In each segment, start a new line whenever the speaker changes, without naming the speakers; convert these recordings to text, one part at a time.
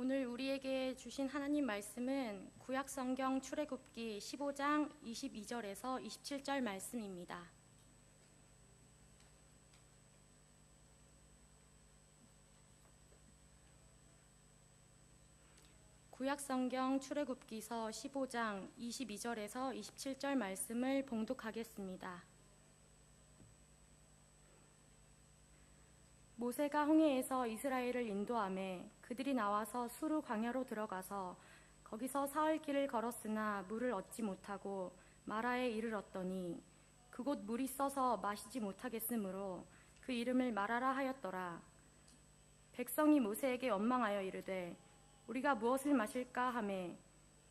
오늘 우리에게 주신 하나님 말씀은 구약 성경 출애굽기 15장 22절에서 27절 말씀입니다. 구약 성경 출애굽기서 15장 22절에서 27절 말씀을 봉독하겠습니다. 모세가 홍해에서 이스라엘을 인도함에 그들이 나와서 수르 광야로 들어가서 거기서 사흘 길을 걸었으나 물을 얻지 못하고 마라에 이르렀더니 그곳 물이 써서 마시지 못하겠으므로 그 이름을 마라라 하였더라. 백성이 모세에게 원망하여 이르되 우리가 무엇을 마실까 하매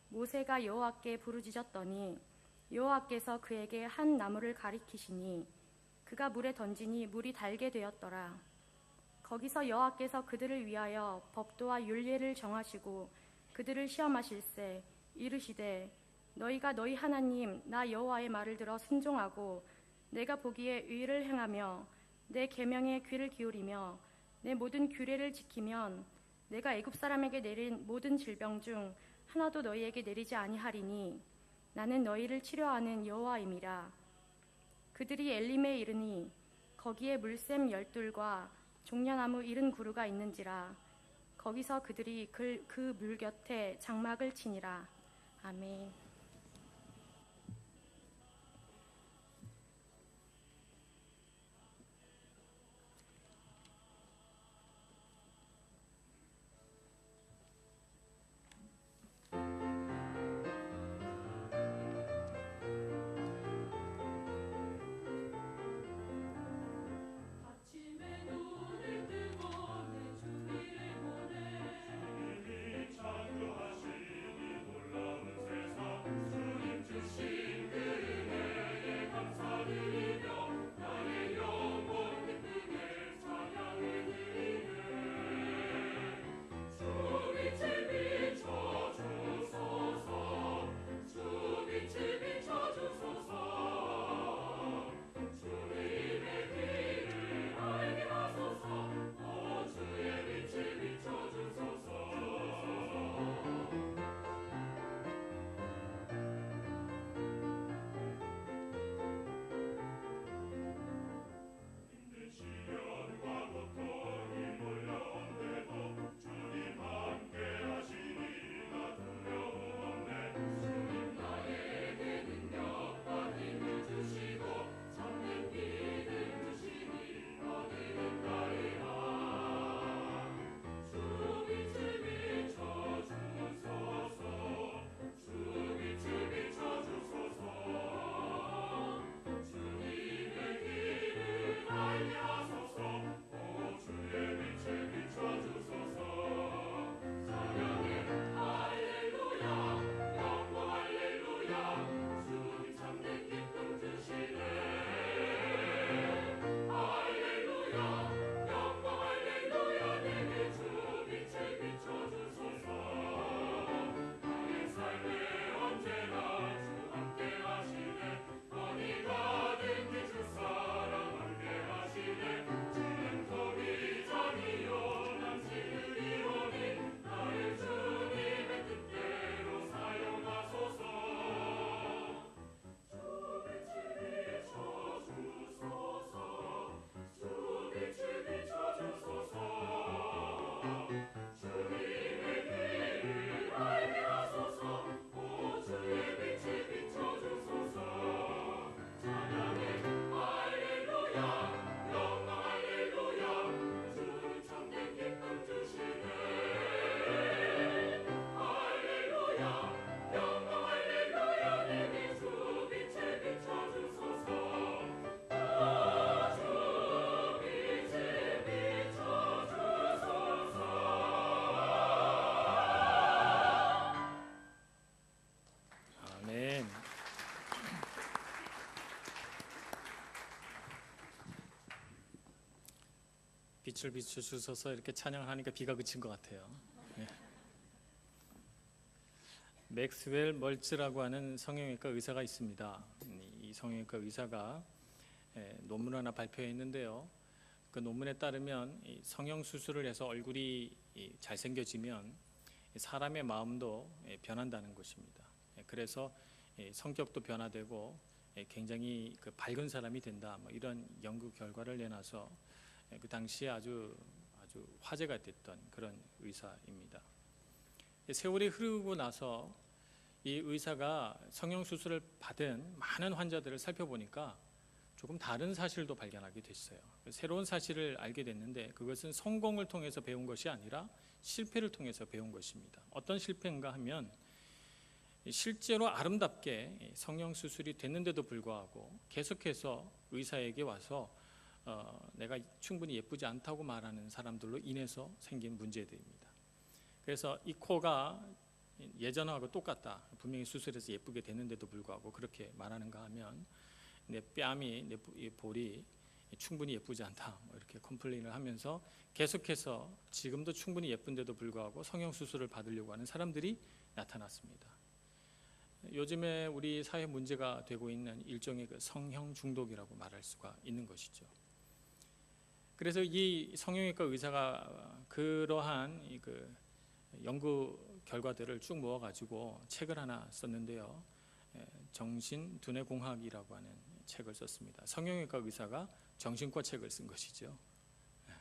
모세가 여호와께 부르짖었더니 여호와께서 그에게 한 나무를 가리키시니 그가 물에 던지니 물이 달게 되었더라. 거기서 여호와께서 그들을 위하여 법도와 율례를 정하시고 그들을 시험하실세 이르시되 너희가 너희 하나님 나 여호와의 말을 들어 순종하고 내가 보기에 의를 행하며 내 계명에 귀를 기울이며 내 모든 규례를 지키면 내가 애굽 사람에게 내린 모든 질병 중 하나도 너희에게 내리지 아니하리니 나는 너희를 치료하는 여호와임이라. 그들이 엘림에 이르니 거기에 물샘 열둘과 종려나무 이른 구루가 있는지라 거기서 그들이 그물 곁에 장막을 치니라 아멘.
빛을
비춰주셔서 이렇게 찬양하니까 비가 그친 것 같아요. 예. 맥스웰 멀츠라고 하는 성형외과 의사가 있습니다. 이 성형외과 의사가 예, 논문 하나 발표했는데요. 그 논문에 따르면 이 성형 수술을 해서 얼굴이 이 잘생겨지면 사람의 마음도 예, 변한다는 것입니다. 예, 그래서 예, 성격도 변화되고 예, 굉장히 그 밝은 사람이 된다. 뭐 이런 연구 결과를 내놔서 예, 그 당시에 아주 아주 화제가 됐던 그런 의사입니다. 예, 세월이 흐르고 나서 이 의사가 성형 수술을 받은 많은 환자들을 살펴보니까 조금 다른 사실도 발견하게 됐어요. 새로운 사실을 알게 됐는데 그것은 성공을 통해서 배운 것이 아니라 실패를 통해서 배운 것입니다. 어떤 실패인가 하면 실제로 아름답게 성형 수술이 됐는데도 불구하고 계속해서 의사에게 와서 어, 내가 충분히 예쁘지 않다고 말하는 사람들로 인해서 생긴 문제들입니다. 그래서 이 코가 예전하고 똑같다. 분명히 수술해서 예쁘게 됐는데도 불구하고 그렇게 말하는가 하면 내 뺨이 내 볼이 충분히 예쁘지 않다. 뭐 이렇게 컴플레인을 하면서 계속해서 지금도 충분히 예쁜데도 불구하고 성형 수술을 받으려고 하는 사람들이 나타났습니다. 요즘에 우리 사회 문제가 되고 있는 일종의 그 성형 중독이라고 말할 수가 있는 것이죠. 그래서 이 성형외과 의사가 그러한 이그 연구 결과들을 쭉 모아가지고 책을 하나 썼는데요. 예, 정신 두뇌 공학이라고 하는 책을 썼습니다. 성형외과 의사가 정신과 책을 쓴 것이죠. 예.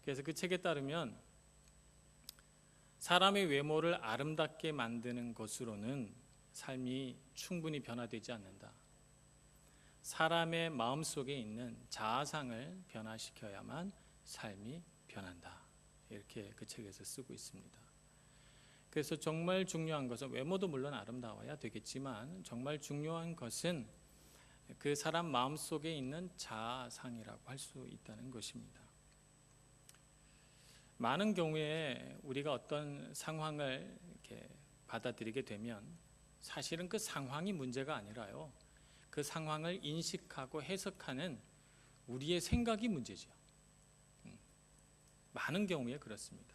그래서 그 책에 따르면 사람의 외모를 아름답게 만드는 것으로는 삶이 충분히 변화되지 않는다. 사람의 마음 속에 있는 자아상을 변화시켜야만 삶이 변한다. 이렇게 그 책에서 쓰고 있습니다. 그래서 정말 중요한 것은 외모도 물론 아름다워야 되겠지만 정말 중요한 것은 그 사람 마음 속에 있는 자아상이라고 할 수 있다는 것입니다. 많은 경우에 우리가 어떤 상황을 받아들이게 되면 사실은 그 상황이 문제가 아니라요. 그 상황을 인식하고 해석하는 우리의 생각이 문제죠. 음, 많은 경우에 그렇습니다.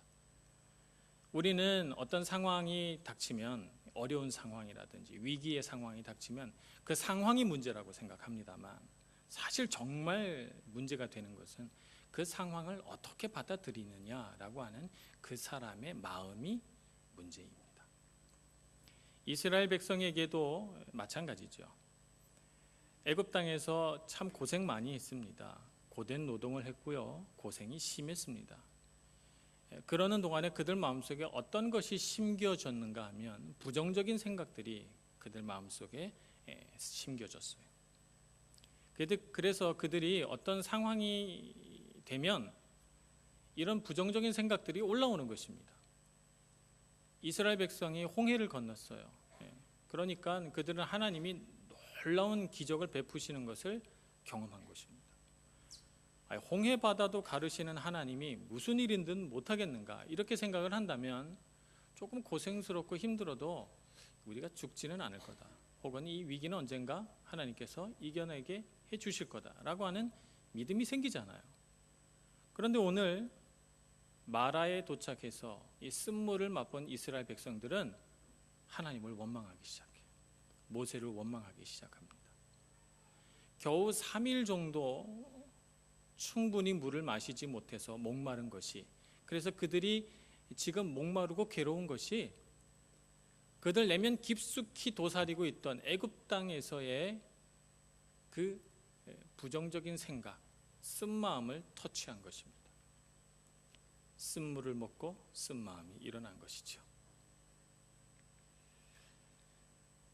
우리는 어떤 상황이 닥치면 어려운 상황이라든지 위기의 상황이 닥치면 그 상황이 문제라고 생각합니다만 사실 정말 문제가 되는 것은 그 상황을 어떻게 받아들이느냐라고 하는 그 사람의 마음이 문제입니다. 이스라엘 백성에게도 마찬가지죠. 애굽 땅에서 참 고생 많이 했습니다. 고된 노동을 했고요. 고생이 심했습니다. 예, 그러는 동안에 그들 마음속에 어떤 것이 심겨졌는가 하면 부정적인 생각들이 그들 마음속에 예, 심겨졌어요. 그래서 그들이 어떤 상황이 되면 이런 부정적인 생각들이 올라오는 것입니다. 이스라엘 백성이 홍해를 건넜어요. 예, 그러니까 그들은 하나님이 놀라운 기적을 베푸시는 것을 경험한 것입니다. 홍해 바다도 가르시는 하나님이 무슨 일인든 못하겠는가 이렇게 생각을 한다면 조금 고생스럽고 힘들어도 우리가 죽지는 않을 거다. 혹은 이 위기는 언젠가 하나님께서 이겨내게 해 주실 거다라고 하는 믿음이 생기잖아요. 그런데 오늘 마라에 도착해서 이 쓴물을 맛본 이스라엘 백성들은 하나님을 원망하기 시작해요. 모세를 원망하기 시작합니다. 겨우 3일 정도 충분히 물을 마시지 못해서 목마른 것이 그래서 그들이 지금 목마르고 괴로운 것이 그들 내면 깊숙이 도사리고 있던 애굽 땅에서의 그 부정적인 생각, 쓴 마음을 터치한 것입니다. 쓴 물을 먹고 쓴 마음이 일어난 것이죠.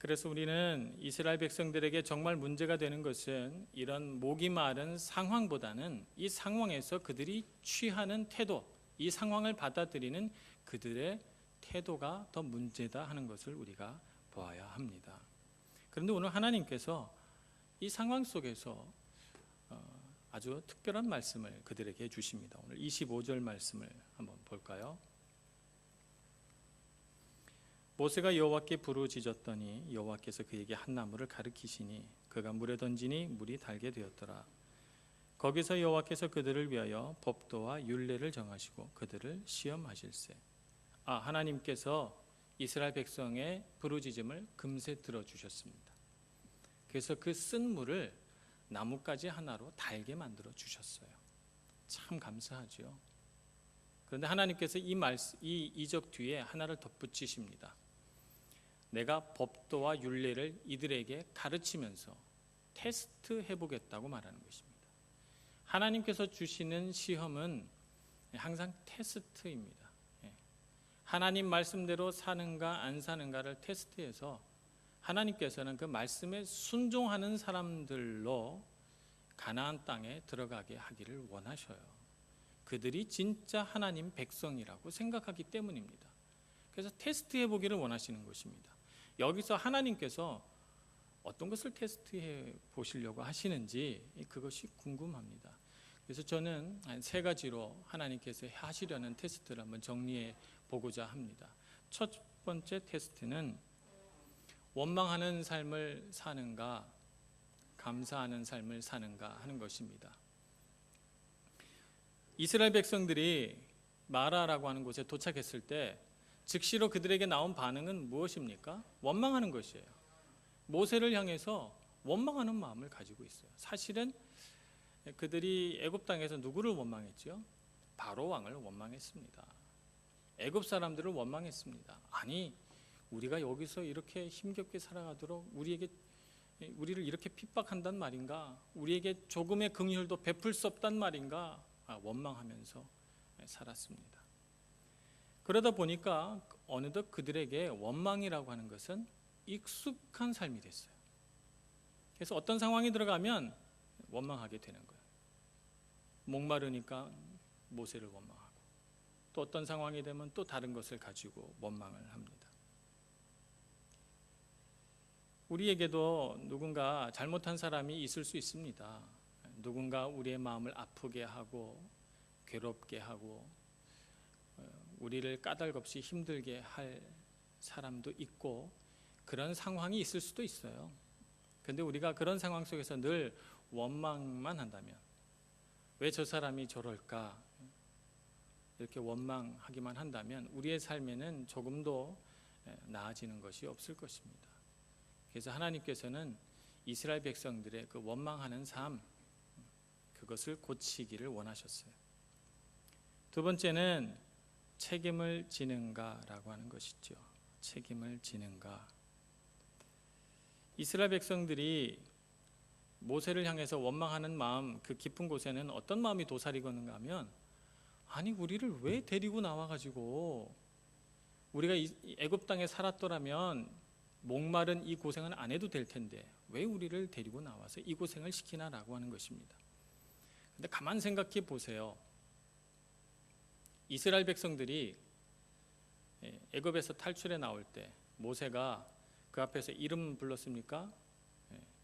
그래서 우리는 이스라엘 백성들에게 정말 문제가 되는 것은 이런 목이 마른 상황보다는 이 상황에서 그들이 취하는 태도, 이 상황을 받아들이는 그들의 태도가 더 문제다 하는 것을 우리가 보아야 합니다. 그런데 오늘 하나님께서 이 상황 속에서 어, 아주 특별한 말씀을 그들에게 해 주십니다. 오늘 25절 말씀을 한번 볼까요? 모세가 여호와께 부르짖었더니 여호와께서 그에게 한 나무를 가르키시니 그가 물에 던지니 물이 달게 되었더라. 거기서 여호와께서 그들을 위하여 법도와 율례를 정하시고 그들을 시험하실세. 아 하나님께서 이스라엘 백성의 부르짖음을 금세 들어주셨습니다. 그래서 그 쓴 물을 나뭇가지 하나로 달게 만들어 주셨어요. 참 감사하죠. 그런데 하나님께서 이 말씀, 이 이적 뒤에 하나를 덧붙이십니다. 내가 법도와 윤례를 이들에게 가르치면서 테스트 해 보겠다고 말하는 것입니다. 하나님께서 주시는 시험은 항상 테스트입니다. 예. 하나님 말씀대로 사는가 안 사는가를 테스트해서 하나님께서는 그 말씀에 순종하는 사람들로 가나안 땅에 들어가게 하기를 원하셔요. 그들이 진짜 하나님 백성이라고 생각하기 때문입니다. 그래서 테스트해 보기를 원하시는 것입니다. 여기서 하나님께서 어떤 것을 테스트해 보시려고 하시는지 그것이 궁금합니다. 그래서 저는 한세 가지로 하나님께서 하시려는 테스트를 한번 정리해 보고자 합니다. 첫 번째 테스트는 원망하는 삶을 사는가, 감사하는 삶을 사는가 하는 것입니다. 이스라엘 백성들이 마라라고 하는 곳에 도착했을 때 즉시로 그들에게 나온 반응은 무엇입니까? 원망하는 것이에요. 모세를 향해서 원망하는 마음을 가지고 있어요. 사실은 그들이 애굽 땅에서 누구를 원망했죠? 바로 왕을 원망했습니다. 애굽 사람들을 원망했습니다. 아니 우리가 여기서 이렇게 힘겹게 살아가도록 우리에게 우리를 이렇게 핍박한단 말인가? 우리에게 조금의 긍휼도 베풀 수 없단 말인가? 아, 원망하면서 살았습니다. 그러다 보니까 어느덧 그들에게 원망이라고 하는 것은 익숙한 삶이 됐어요. 그래서 어떤 상황이 들어가면 원망하게 되는 거예요. 목마르니까 모세를 원망하고 또 어떤 상황이 되면 또 다른 것을 가지고 원망을 합니다. 우리에게도 누군가 잘못한 사람이 있을 수 있습니다. 누군가 우리의 마음을 아프게 하고 괴롭게 하고 어, 우리를 까닭없이 힘들게 할 사람도 있고 그런 상황이 있을 수도 있어요. 근데 우리가 그런 상황 속에서 늘 원망만 한다면 왜 저 사람이 저럴까 이렇게 원망하기만 한다면 우리의 삶에는 조금도 나아지는 것이 없을 것입니다. 그래서 하나님께서는 이스라엘 백성들의 그 원망하는 삶 그것을 고치기를 원하셨어요. 두 번째는 책임을 지는가라고 하는 것이죠. 책임을 지는가. 이스라엘 백성들이 모세를 향해서 원망하는 마음 그 깊은 곳에는 어떤 마음이 도사리건가 하면 아니 우리를 왜 데리고 나와 가지고 우리가 애굽 땅에 살았더라면 목마른 이 고생은 안 해도 될 텐데 왜 우리를 데리고 나와서 이 고생을 시키나라고 하는 것입니다. 근데 가만 생각해 보세요. 이스라엘 백성들이 예, 애굽에서 탈출해 나올 때 모세가 그 앞에서 이름 불렀습니까?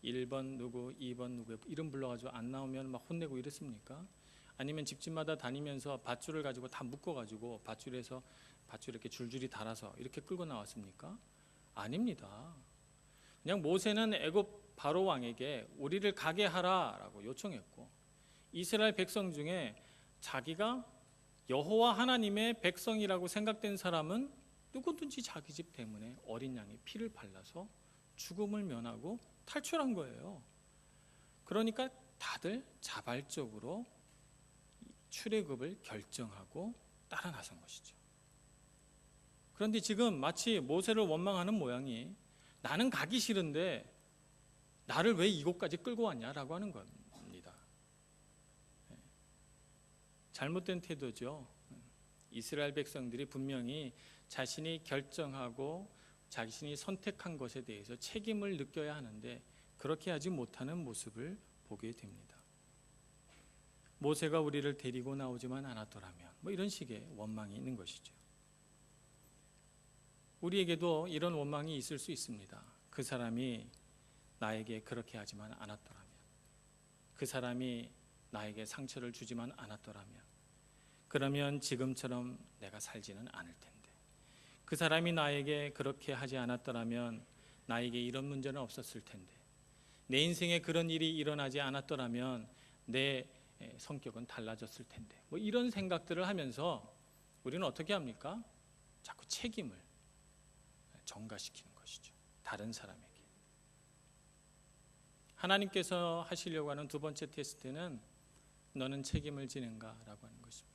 1번 누구, 2번 누구 이름 불러가지고 안 나오면 막 혼내고 이랬습니까? 아니면 집집마다 다니면서 밧줄을 가지고 다 묶어가지고 밧줄에서 밧줄 이렇게 줄줄이 달아서 이렇게 끌고 나왔습니까? 아닙니다. 그냥 모세는 애굽 바로 왕에게 우리를 가게 하라라고 요청했고 이스라엘 백성 중에 자기가 여호와 하나님의 백성이라고 생각된 사람은 누구든지 자기 집 때문에 어린 양의 피를 발라서 죽음을 면하고 탈출한 거예요. 그러니까 다들 자발적으로 출애굽을 결정하고 따라 나선 것이죠. 그런데 지금 마치 모세를 원망하는 모양이 나는 가기 싫은데 나를 왜 이곳까지 끌고 왔냐라고 하는 겁니다. 네. 잘못된 태도죠. 이스라엘 백성들이 분명히 자신이 결정하고 자신이 선택한 것에 대해서 책임을 느껴야 하는데 그렇게 하지 못하는 모습을 보게 됩니다. 모세가 우리를 데리고 나오지만 않았더라면 뭐 이런 식의 원망이 있는 것이죠. 우리에게도 이런 원망이 있을 수 있습니다. 그 사람이 나에게 그렇게 하지만 않았더라면 그 사람이 나에게 상처를 주지만 않았더라면 그러면 지금처럼 내가 살지는 않을 텐데 그 사람이 나에게 그렇게 하지 않았더라면 나에게 이런 문제는 없었을 텐데 내 인생에 그런 일이 일어나지 않았더라면 내 성격은 달라졌을 텐데 뭐 이런 생각들을 하면서 우리는 어떻게 합니까? 자꾸 책임을 전가시키는 것이죠. 다른 사람에게. 하나님께서 하시려고 하는 두 번째 테스트는 너는 책임을 지는가라고 하는 것입니다.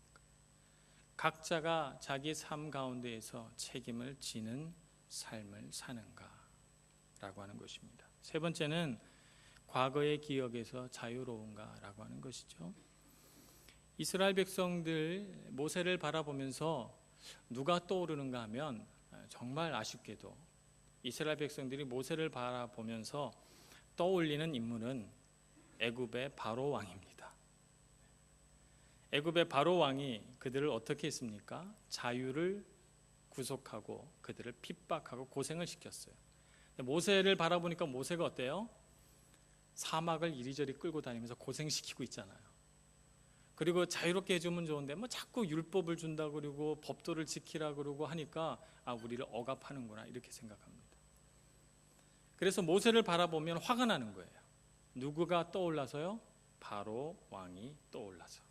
각자가 자기 삶 가운데에서 책임을 지는 삶을 사는가 라고 하는 것입니다. 세 번째는 과거의 기억에서 자유로운가 라고 하는 것이죠. 이스라엘 백성들 모세를 바라보면서 누가 떠오르는가 하면 정말 아쉽게도 이스라엘 백성들이 모세를 바라보면서 떠올리는 인물은 애굽의 바로 왕입니다. 애굽의 바로 왕이 그들을 어떻게 했습니까? 자유를 구속하고 그들을 핍박하고 고생을 시켰어요. 모세를 바라보니까 모세가 어때요? 사막을 이리저리 끌고 다니면서 고생시키고 있잖아요. 그리고 자유롭게 해주면 좋은데 뭐 자꾸 율법을 준다 그러고 법도를 지키라 그러고 하니까 아 우리를 억압하는구나 이렇게 생각합니다. 그래서 모세를 바라보면 화가 나는 거예요. 누구가 떠올라서요? 바로 왕이 떠올라서.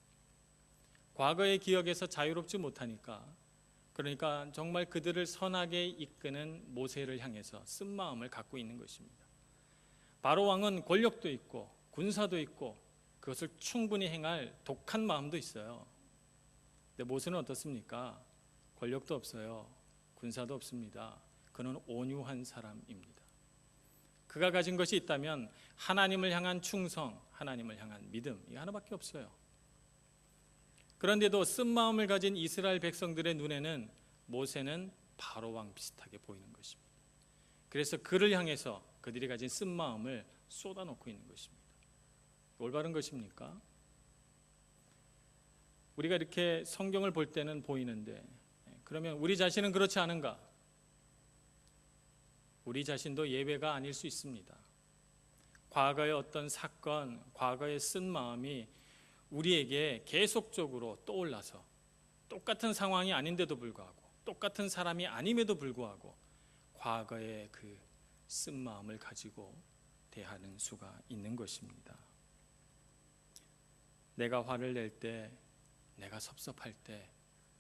과거의 기억에서 자유롭지 못하니까 그러니까 정말 그들을 선하게 이끄는 모세를 향해서 쓴 마음을 갖고 있는 것입니다. 바로 왕은 권력도 있고 군사도 있고 그것을 충분히 행할 독한 마음도 있어요. 근데 모세는 어떻습니까? 권력도 없어요. 군사도 없습니다. 그는 온유한 사람입니다. 그가 가진 것이 있다면 하나님을 향한 충성, 하나님을 향한 믿음 이 하나밖에 없어요. 그런데도 쓴 마음을 가진 이스라엘 백성들의 눈에는 모세는 바로 왕 비슷하게 보이는 것입니다. 그래서 그를 향해서 그들이 가진 쓴 마음을 쏟아놓고 있는 것입니다. 올바른 것입니까? 우리가 이렇게 성경을 볼 때는 보이는데 그러면 우리 자신은 그렇지 않은가? 우리 자신도 예외가 아닐 수 있습니다. 과거의 어떤 사건, 과거의 쓴 마음이 우리에게 계속적으로 떠올라서 똑같은 상황이 아닌데도 불구하고 똑같은 사람이 아님에도 불구하고 과거의 그 쓴 마음을 가지고 대하는 수가 있는 것입니다. 내가 화를 낼 때, 내가 섭섭할 때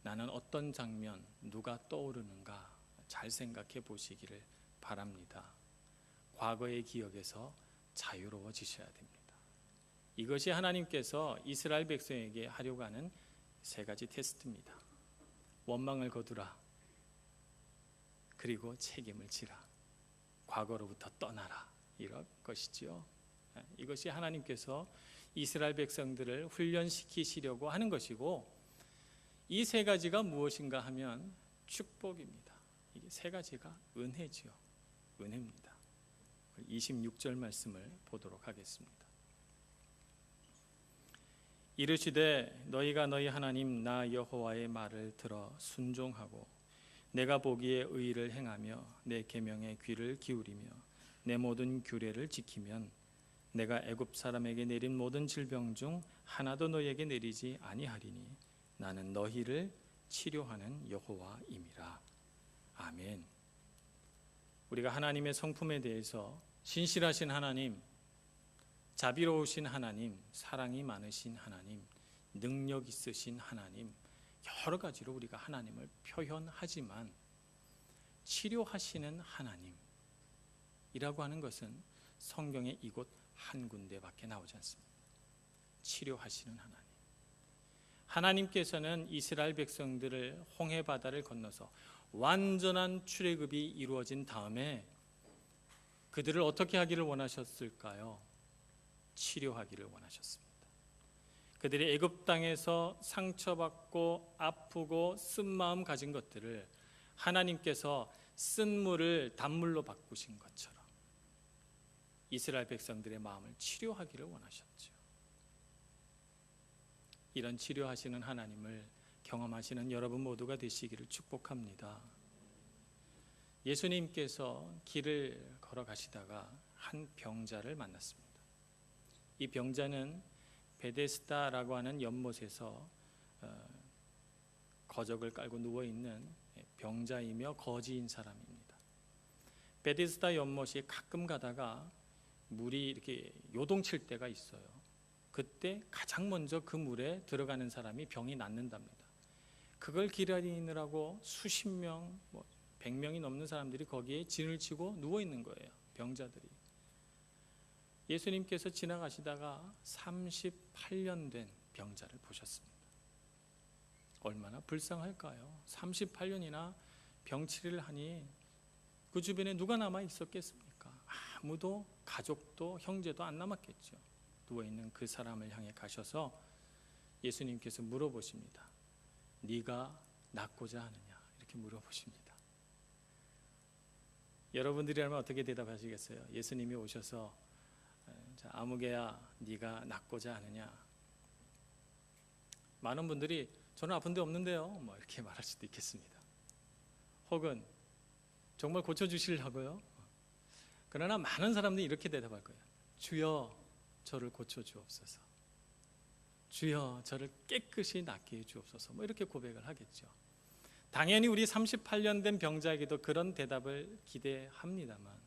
나는 어떤 장면, 누가 떠오르는가 잘 생각해 보시기를 바랍니다. 과거의 기억에서 자유로워지셔야 됩니다. 이것이 하나님께서 이스라엘 백성에게 하려고 하는 세 가지 테스트입니다. 원망을 거두라. 그리고 책임을 지라. 과거로부터 떠나라. 이런 것이지요. 이것이 하나님께서 이스라엘 백성들을 훈련시키시려고 하는 것이고 이 세 가지가 무엇인가 하면 축복입니다. 이게 세 가지가 은혜지요. 은혜입니다. 26절 말씀을 보도록 하겠습니다. 이르시되 너희가 너희 하나님 나 여호와의 말을 들어 순종하고 내가 보기에 의를 행하며 내 계명에 귀를 기울이며 내 모든 규례를 지키면 내가 애굽 사람에게 내린 모든 질병 중 하나도 너희에게 내리지 아니하리니 나는 너희를 치료하는 여호와임이라. 아멘. 우리가 하나님의 성품에 대해서 신실하신 하나님, 자비로우신 하나님, 사랑이 많으신 하나님, 능력 있으신 하나님, 여러 가지로 우리가 하나님을 표현하지만 치료하시는 하나님이라고 하는 것은 성경에 이곳 한 군데밖에 나오지 않습니다. 치료하시는 하나님. 하나님께서는 이스라엘 백성들을 홍해 바다를 건너서 완전한 출애굽이 이루어진 다음에 그들을 어떻게 하기를 원하셨을까요? 치료하기를 원하셨습니다. 그들이 애굽 땅에서 상처받고 아프고 쓴 마음 가진 것들을 하나님께서 쓴 물을 단물로 바꾸신 것처럼 이스라엘 백성들의 마음을 치료하기를 원하셨죠. 이런 치료하시는 하나님을 경험하시는 여러분 모두가 되시기를 축복합니다. 예수님께서 길을 걸어가시다가 한 병자를 만났습니다. 이 병자는 베데스다라고 하는 연못에서 어, 거적을 깔고 누워 있는 병자이며 거지인 사람입니다. 베데스다 연못이 가끔 가다가 물이 이렇게 요동칠 때가 있어요. 그때 가장 먼저 그 물에 들어가는 사람이 병이 낫는답니다. 그걸 기다리느라고 수십 명, 뭐 100명이 넘는 사람들이 거기에 진을 치고 누워 있는 거예요. 병자들이. 예수님께서 지나가시다가 38년 된 병자를 보셨습니다. 얼마나 불쌍할까요? 38년이나 병치레를 하니 그 주변에 누가 남아 있었겠습니까? 아무도 가족도 형제도 안 남았겠죠. 누워 있는 그 사람을 향해 가셔서 예수님께서 물어보십니다. 네가 낫고자 하느냐? 이렇게 물어보십니다. 여러분들이라면 어떻게 대답하시겠어요? 예수님이 오셔서 자, 아무개야 네가 낫고자 하느냐? 많은 분들이 저는 아픈 데 없는데요. 뭐 이렇게 말할 수도 있겠습니다. 혹은 정말 고쳐 주시려고요. 그러나 많은 사람들이 이렇게 대답할 거예요. 주여 저를 고쳐 주옵소서. 주여 저를 깨끗이 낫게 해 주옵소서. 뭐 이렇게 고백을 하겠죠. 당연히 우리 38년 된 병자에게도 그런 대답을 기대합니다만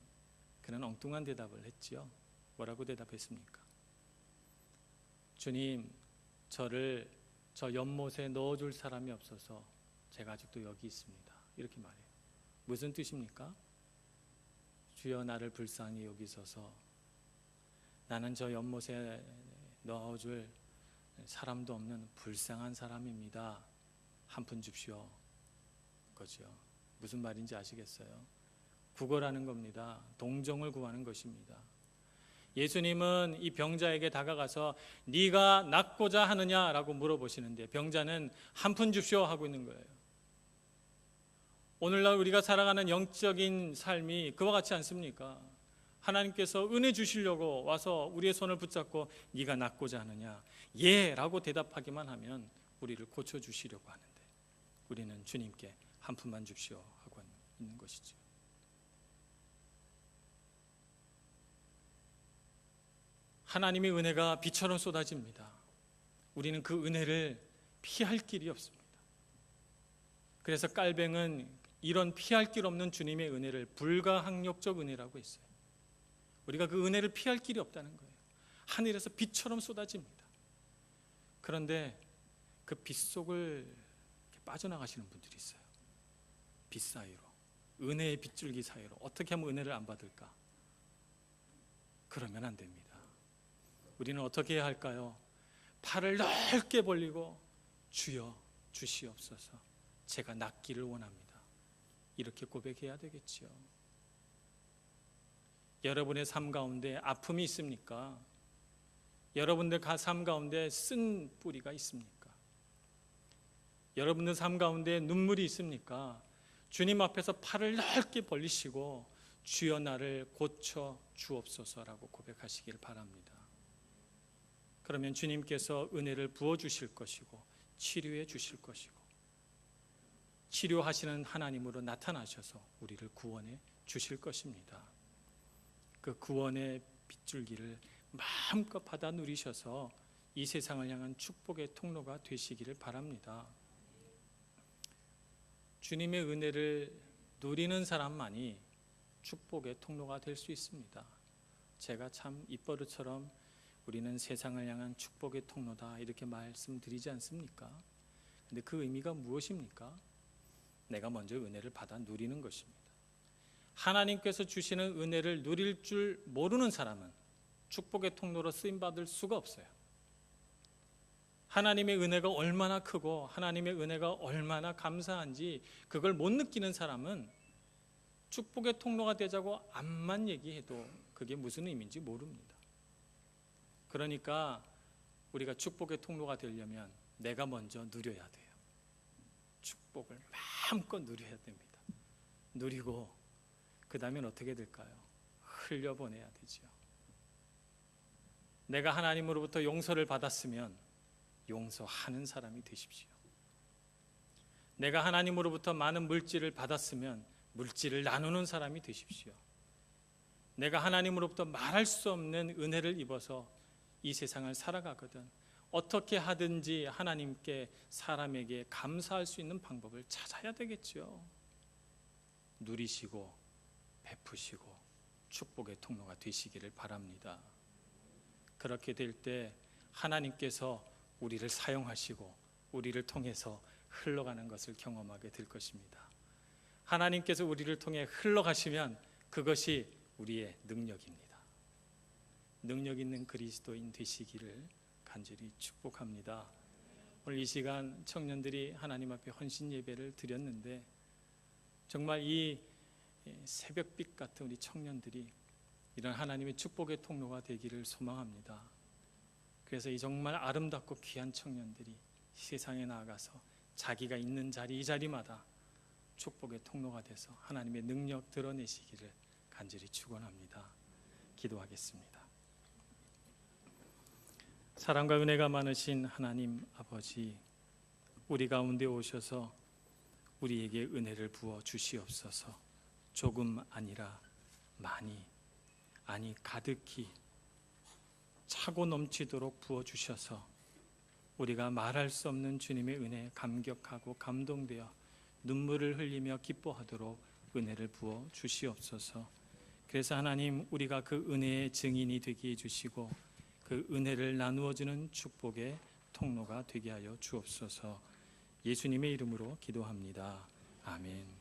그는 엉뚱한 대답을 했지요. 뭐라고 대답했습니까? 주님, 저를 저 연못에 넣어줄 사람이 없어서 제가 아직도 여기 있습니다. 이렇게 말해요. 무슨 뜻입니까? 주여 나를 불쌍히 여기소서. 나는 저 연못에 넣어줄 사람도 없는 불쌍한 사람입니다. 한 푼 줍시오. 거죠. 무슨 말인지 아시겠어요? 구걸하는 겁니다. 동정을 구하는 것입니다. 예수님은 이 병자에게 다가가서 네가 낫고자 하느냐라고 물어보시는데 병자는 한 푼 줍시오 하고 있는 거예요. 오늘날 우리가 살아가는 영적인 삶이 그와 같지 않습니까? 하나님께서 은혜 주시려고 와서 우리의 손을 붙잡고 네가 낫고자 하느냐? 예라고 대답하기만 하면 우리를 고쳐 주시려고 하는데 우리는 주님께 한 푼만 줍시오 하고 있는 것이죠. 하나님의 은혜가 비처럼 쏟아집니다. 우리는 그 은혜를 피할 길이 없습니다. 그래서 깔뱅은 이런 피할 길 없는 주님의 은혜를 불가항력적 은혜라고 했어요. 우리가 그 은혜를 피할 길이 없다는 거예요. 하늘에서 빛처럼 쏟아집니다. 그런데 그 빛 속을 빠져나가시는 분들이 있어요. 빛 사이로, 은혜의 빗줄기 사이로 어떻게 하면 은혜를 안 받을까? 그러면 안 됩니다. 우리는 어떻게 해야 할까요? 팔을 넓게 벌리고 주여 주시옵소서. 제가 낫기를 원합니다. 이렇게 고백해야 되겠지요. 여러분의 삶 가운데 아픔이 있습니까? 여러분들 삶 가운데 쓴 뿌리가 있습니까? 여러분들 삶 가운데 눈물이 있습니까? 주님 앞에서 팔을 넓게 벌리시고 주여 나를 고쳐 주옵소서라고 고백하시길 바랍니다. 그러면 주님께서 은혜를 부어 주실 것이고 치료해 주실 것이고 치료하시는 하나님으로 나타나셔서 우리를 구원해 주실 것입니다. 그 구원의 빗줄기를 마음껏 받아 누리셔서 이 세상을 향한 축복의 통로가 되시기를 바랍니다. 주님의 은혜를 누리는 사람만이 축복의 통로가 될 수 있습니다. 제가 참 입버릇처럼 우리는 세상을 향한 축복의 통로다 이렇게 말씀드리지 않습니까? 근데 그 의미가 무엇입니까? 내가 먼저 은혜를 받아 누리는 것입니다. 하나님께서 주시는 은혜를 누릴 줄 모르는 사람은 축복의 통로로 쓰임 받을 수가 없어요. 하나님의 은혜가 얼마나 크고 하나님의 은혜가 얼마나 감사한지 그걸 못 느끼는 사람은 축복의 통로가 되자고 암만 얘기해도 그게 무슨 의미인지 모릅니다. 그러니까 우리가 축복의 통로가 되려면 내가 먼저 누려야 돼요. 축복을 마음껏 누려야 됩니다. 누리고 그 다음엔 어떻게 될까요? 흘려보내야 되죠. 내가 하나님으로부터 용서를 받았으면 용서하는 사람이 되십시오. 내가 하나님으로부터 많은 물질을 받았으면 물질을 나누는 사람이 되십시오. 내가 하나님으로부터 말할 수 없는 은혜를 입어서 이 세상을 살아가거든 어떻게 하든지 하나님께 사람에게 감사할 수 있는 방법을 찾아야 되겠죠. 누리시고 베푸시고 축복의 통로가 되시기를 바랍니다. 그렇게 될 때 하나님께서 우리를 사용하시고 우리를 통해서 흘러가는 것을 경험하게 될 것입니다. 하나님께서 우리를 통해 흘러가시면 그것이 우리의 능력입니다. 능력 있는 그리스도인 되시기를 간절히 축복합니다. 오늘 이 시간 청년들이 하나님 앞에 헌신 예배를 드렸는데 정말 이 새벽빛 같은 우리 청년들이 이런 하나님의 축복의 통로가 되기를 소망합니다. 그래서 이 정말 아름답고 귀한 청년들이 세상에 나아가서 자기가 있는 자리 이 자리마다 축복의 통로가 돼서 하나님의 능력 드러내시기를 간절히 축원합니다. 기도하겠습니다. 사랑과 은혜가 많으신 하나님 아버지 우리 가운데 오셔서 우리에게 은혜를 부어 주시옵소서. 조금 아니라 많이 아니 가득히 차고 넘치도록 부어 주셔서 우리가 말할 수 없는 주님의 은혜에 감격하고 감동되어 눈물을 흘리며 기뻐하도록 은혜를 부어 주시옵소서. 그래서 하나님 우리가 그 은혜의 증인이 되게 해 주시고 그 은혜를 나누어 주는 축복의 통로가 되게 하여 주옵소서. 예수님의 이름으로 기도합니다. 아멘.